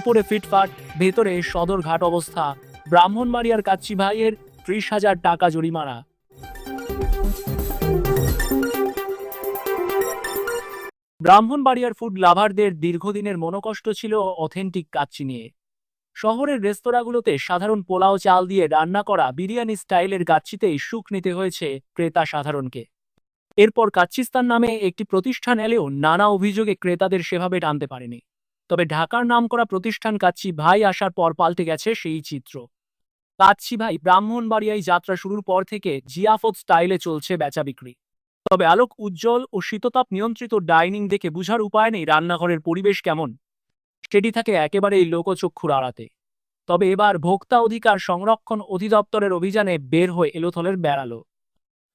উপরে ফিটফাট, ভেতরে সদরঘাট অবস্থা। ব্রাহ্মণবাড়িয়ার কাচ্চি ভাইয়ের ত্রিশ হাজার টাকা জরিমানা। ব্রাহ্মণবাড়িয়ার ফুড লাভারদের দীর্ঘদিনের মনোকষ্ট ছিল অথেন্টিক কাচ্চি নিয়ে। শহরের রেস্তোরাঁগুলোতে সাধারণ পোলাও, চাল দিয়ে রান্না করা বিরিয়ানি স্টাইলের কাচ্চিতেই সুখ নিতে হয়েছে ক্রেতা সাধারণকে। এরপর কাচ্চিস্তান নামে একটি প্রতিষ্ঠান এলেও নানা অভিযোগে ক্রেতাদের সেভাবে টানতে পারেনি। তবে ঢাকার নামকরা প্রতিষ্ঠান কাচ্চি ভাই আসার পর পাল্টে গেছে সেই চিত্র। কাচ্চি ভাই ব্রাহ্মণবাড়িয়ায় যাত্রা শুরুর পর থেকে জিয়াফত স্টাইলে চলছে বেচা বিক্রি তবে আলোক উজ্জ্বল ও শীততাপ নিয়ন্ত্রিত ডাইনিং দেখে বুঝার উপায় নেই রান্নাঘরের পরিবেশ কেমন। সেটি থাকে একেবারেই লোকচক্ষুর আড়াতে। তবে এবার ভোক্তা অধিকার সংরক্ষণ অধিদপ্তরের অভিযানে বের হয়ে এলোথলের বেড়ালো।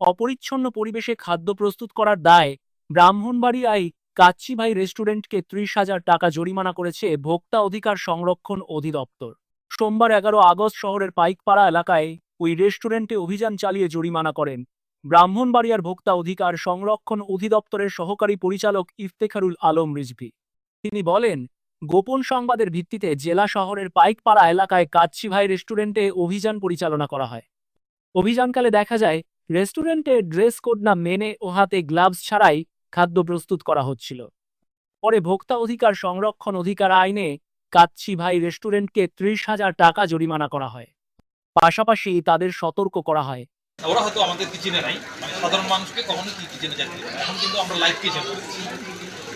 অপরিচ্ছন্ন পরিবেশে খাদ্য প্রস্তুত করার দায় ব্রাহ্মণবাড়িয়ায় কাচ্চিভাই রেস্টুরেন্টকে ত্রিশ হাজার টাকা জরিমানা করেছে ভোক্তা অধিকার সংরক্ষণ অধিদপ্তর। সোমবার এগারো আগস্ট শহরের পাইকপাড়া এলাকায় ওই রেস্টুরেন্টে অভিযান চালিয়ে জরিমানা করেন ব্রাহ্মণবাড়িয়ার ভোক্তা অধিকার সংরক্ষণ অধিদপ্তরের সহকারী পরিচালক ইফতেখারুল আলম রিজভি। তিনি বলেন, গোপন সংবাদের ভিত্তিতে জেলা শহরের পাইকপাড়া এলাকায় কাচ্চিভাই রেস্টুরেন্টে অভিযান পরিচালনা করা হয়। অভিযানকালে দেখা যায়, রেস্টুরেন্টে ড্রেস কোড না মেনে ও হাতে গ্লাভস ছাড়াই খাদ্য প্রস্তুত করা হচ্ছিল। পরে ভোক্তা অধিকার সংরক্ষণ অধিকার আইনে কাচ্ছি ভাই রেস্টুরেন্টকে ত্রিশ হাজার টাকা জরিমানা করা হয়। পাশাপাশি তাদের সতর্ক করা হয়। ওরা হয়তো আমাদের কিচেনে নাই। মানে সাধারণ মানুষকে কখনো কি কিচেনে এখন কিন্তু আমরা লাইভ কিচেন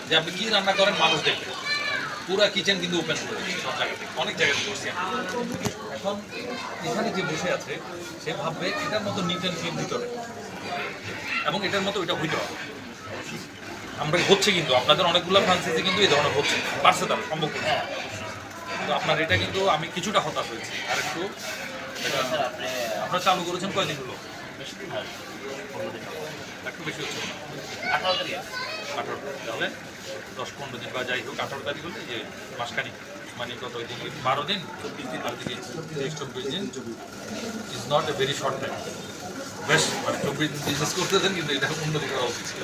যে আপনি কি রান্না করেন মানুষ পুরো কিচেন কিন্তু ওপেন সব জায়গা থেকে। অনেক করছি এখন এখানে যে বসে আছে, সে ভাববে এটার মতো এবং এটার মতো এটা হইতে হবে আমরা হচ্ছে কিন্তু আপনাদের অনেকগুলো ফ্রান্সিসে কিন্তু এই ধরনের হচ্ছে পারছে তারা সম্ভব করছে তো আপনার এটা কিন্তু আমি কিছুটা হতাশ হয়েছি। আর একটু আপনারা চালু করেছেন কয়দিন হলো? একটু বেশি হচ্ছে। আঠারো তারিখ। আঠারো তাহলে দশ পনেরো দিন বা যাই হোক আঠারো তারিখ হলে যে মাসখানিক মানে কত ওই দিন? বারো দিন? চব্বিশ দিন। আর তেইশ চব্বিশ দিন। Is not a very short time বেশ মানে চব্বিশ বিজনেস করতেছেন কিন্তু এটা উন্নতি করা উচিত ছিল